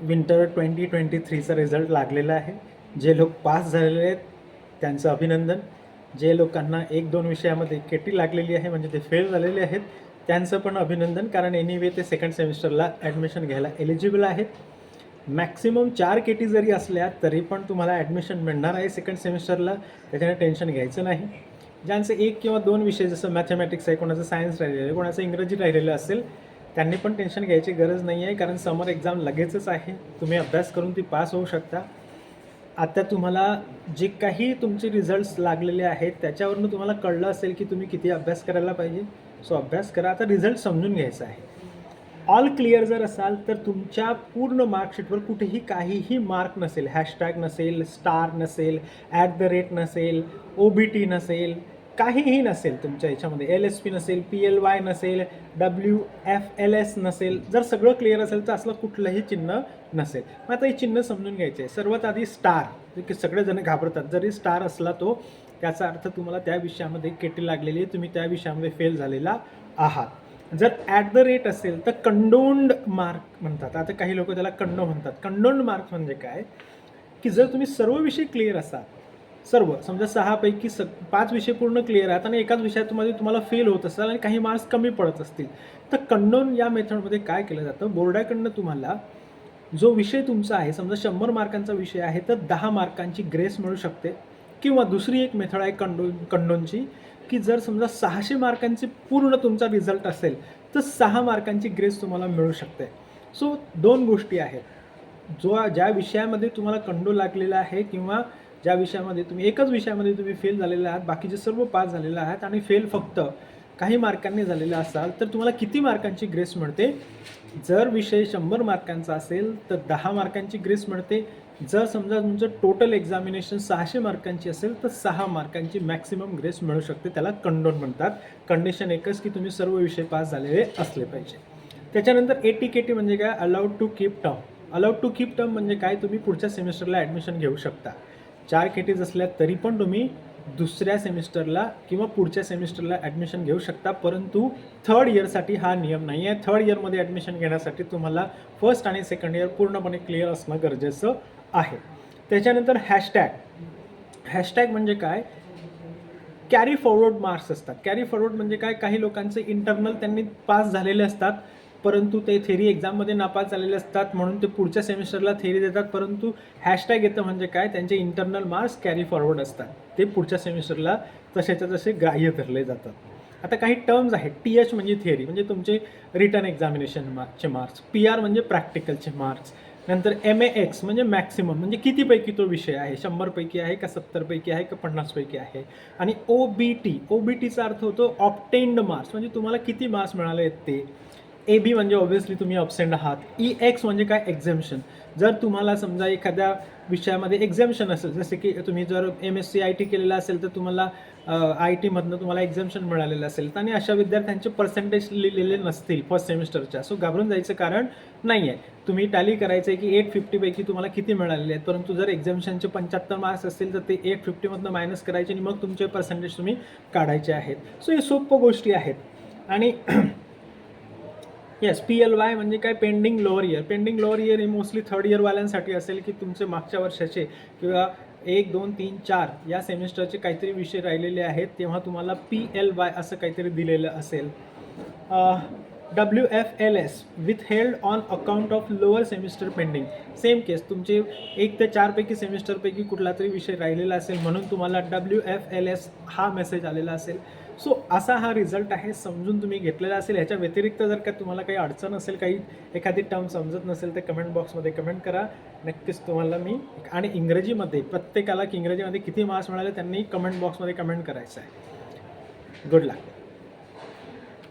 Winter twenty twenty थ्रीचा result लागलेला आहे. जे लोक पास झालेले आहेत त्यांचं अभिनंदन. जे लोकांना एक दोन विषयामध्ये केटी लागलेली आहे म्हणजे ते फेल झालेले आहेत त्यांचं पण अभिनंदन. कारण एनिवे ते सेकंड सेमिस्टरला ॲडमिशन घ्यायला एलिजिबल आहेत. मॅक्सिमम चार केटी जरी असल्या तरी पण तुम्हाला ॲडमिशन मिळणार आहे सेकंड सेमिस्टरला त्याच्याने टेन्शन घ्यायचं नाही. ज्यांचे एक किंवा दोन विषय जसं मॅथमॅटिक्स आहे कोणाचं सायन्स राहिलेलं आहे कोणाचं इंग्रजी राहिलेलं असेल त्यांनी पण टेन्शन घ्यायची गरज नाही आहे कारण समर एक्झाम लगेचच आहे. तुम्ही अभ्यास करून ती पास होऊ शकता. आता तुम्हाला जे काही तुमचे रिझल्ट्स लागलेले आहेत त्याच्यावरून तुम्हाला कळलं असेल की तुम्ही किती अभ्यास करायला पाहिजे. सो अभ्यास करा. आता रिझल्ट समजून घ्यायचा आहे. ऑल क्लिअर जर असाल तर तुमच्या पूर्ण मार्कशीटवर कुठेही काहीही मार्क नसेल. हॅशटॅग नसेल स्टार नसेल ॲट द रेट नसेल ओ बी टी नसेल काहीही नसेल तुमच्या याच्यामध्ये. एल एस पी नसेल पी एल वाय नसेल डब्ल्यू एफ एल एस नसेल जर सगळं क्लिअर असेल तर असलं कुठलंही चिन्ह नसेल. मग आता हे चिन्ह समजून घ्यायचे आहे. सर्वात आधी स्टार जे की सगळेजण घाबरतात. जरी स्टार असला तो त्याचा अर्थ तुम्हाला त्या विषयामध्ये केटी लागलेली आहे. तुम्ही त्या विषयामध्ये फेल झालेला आहात. जर ॲट द रेट असेल तर कंडोन्ड मार्क म्हणतात. आता काही लोक त्याला कंडो म्हणतात. कंडोन्ड मार्क म्हणजे काय? की जर तुम्ही सर्व विषय क्लिअर असाल सर्व. समजा सहापैकी स पाच विषय पूर्ण क्लिअर आहेत आणि एकाच विषयामध्ये तुम्हाला फेल होत असाल आणि काही मार्क्स कमी पडत असतील. तर कंडोन या मेथडमध्ये काय केलं जातं? बोर्डाकडनं तुम्हाला जो विषय तुमचा आहे समजा शंभर मार्कांचा विषय आहे तर दहा मार्कांची ग्रेस मिळू शकते. किंवा दुसरी एक मेथड आहे कंडोन कंडोनची की जर समजा सहाशे मार्कांची पूर्ण तुमचा रिझल्ट असेल तर सहा मार्कांची ग्रेस तुम्हाला मिळू शकते. सो दोन गोष्टी आहेत. जो ज्या विषयामध्ये तुम्हाला कंडो लागलेला आहे किंवा ज्या विषयामध्ये तुम्ही एकच विषयामध्ये तुम्ही फेल झालेले आहात बाकीचे सर्व पास झालेले आहात आणि फेल फक्त काही मार्कांनी झालेले असाल तर तुम्हाला किती मार्कांची ग्रेस मिळते? जर विषय शंभर मार्कांचा असेल तर दहा मार्कांची ग्रेस मिळते. जर समजा तुमचं टोटल एक्झामिनेशन सहाशे मार्कांची असेल तर सहा मार्कांची मॅक्सिमम ग्रेस मिळू शकते. त्याला कंडोन म्हणतात. कंडिशन एकच की तुम्ही सर्व विषय पास झालेले असले पाहिजे. त्याच्यानंतर ए टी के टी म्हणजे काय? Allowed to keep term allowed to keep term म्हणजे काय? तुम्ही पुढच्या सेमिस्टरला ॲडमिशन घेऊ शकता. चार केटीज असल्या तरी पण तुम्ही दुसऱ्या सेमिस्टरला किंवा पुढच्या सेमिस्टरला ॲडमिशन घेऊ शकता. परंतु थर्ड इयरसाठी हा नियम नाही आहे थर्ड इयरमध्ये ॲडमिशन घेण्यासाठी तुम्हाला फर्स्ट आणि सेकंड इयर पूर्णपणे क्लिअर असणं गरजेचं आहे. त्याच्यानंतर हॅशटॅग हॅशटॅग म्हणजे काय? कॅरी फॉरवर्ड मार्क्स असतात. कॅरी फॉरवर्ड म्हणजे काय? काही लोकांचे इंटरनल त्यांनी पास झालेले असतात. परंतु ते थेरी एक्झाममध्ये नापास झालेले असतात म्हणून ते पुढच्या सेमिस्टरला थेरी देतात. परंतु हॅशटॅग येतं म्हणजे काय? त्यांचे इंटरनल मार्क्स कॅरी फॉरवर्ड असतात. ते पुढच्या सेमिस्टरला तसेच्या तसे ग्राह्य धरले जातात. आता काही टर्म्स आहेत. टी एच म्हणजे थेअरी म्हणजे तुमचे रिटर्न एक्झामिनेशन मार्कचे मार्क्स पी आर म्हणजे प्रॅक्टिकलचे मार्क्स नंतर एम ए एक्स म्हणजे मॅक्सिमम म्हणजे कितीपैकी तो विषय आहे? शंभरपैकी आहे का सत्तरपैकी आहे का पन्नासपैकी आहे? आणि O B T O B टीचा अर्थ होतो ऑप्टेंड मार्क्स म्हणजे तुम्हाला किती मार्क्स मिळाले आहेत ते? ए बी म्हणजे ऑब्व्हियसली तुम्ही ऑब्सेंट आहात. E, ई एक्स म्हणजे काय? एक्झेम्शन जर तुम्हाला समजा एखाद्या विषयामध्ये एक्झेम्शन असेल जसे की तुम्ही जर M S C I T केलेलं असेल तर तुम्हाला आय टीमधनं तुम्हाला एक्झेम्शन मिळालेलं असेल. आणि अशा विद्यार्थ्यांचे पर्सेंटेज लिहिलेले नसतील फर्स्ट सेमिस्टरच्या सो घाबरून जायचं कारण नाही आहे तुम्ही टॅली करायचं आहे की एट फिफ्टीपैकी तुम्हाला किती मिळालेले आहेत. परंतु जर एक्झामिशनचे पंच्याहत्तर मार्क्स असतील तर ते एट फिफ्टीमधनं मायनस करायचे आणि मग तुमचे पर्सेंटेज तुम्ही काढायचे आहेत. सो हे सोपं गोष्टी आहेत. आणि येस पी एल वाय म्हणजे काय? Pending lower year pending lower year हे मोस्टली थर्ड इयरवाल्यांसाठी असेल की तुमचे मागच्या वर्षाचे किंवा एक दोन तीन चार या सेमिस्टरचे काहीतरी विषय राहिलेले आहेत तेव्हा तुम्हाला पी एल वाय असं काहीतरी दिलेलं असेल. W F L S withheld on account of lower semester pending same case तुमचे एक ते चारपैकी सेमिस्टरपैकी कुठला तरी विषय राहिलेला असेल म्हणून तुम्हाला डब्ल्यू एफ एल एस हा मेसेज आलेला असेल. सो असा हा रिझल्ट आहे समजून तुम्ही घेतलेला असेल. ह्याच्या व्यतिरिक्त जर का तुम्हाला काही अडचण असेल काही एखादी टर्म समजत नसेल तर कमेंट बॉक्समध्ये कमेंट करा. नक्कीच तुम्हाला मी आणि इंग्रजीमध्ये प्रत्येकाला की इंग्रजीमध्ये किती मार्क्स मिळाले त्यांनी कमेंट बॉक्समध्ये कमेंट करायचं आहे. गुड लक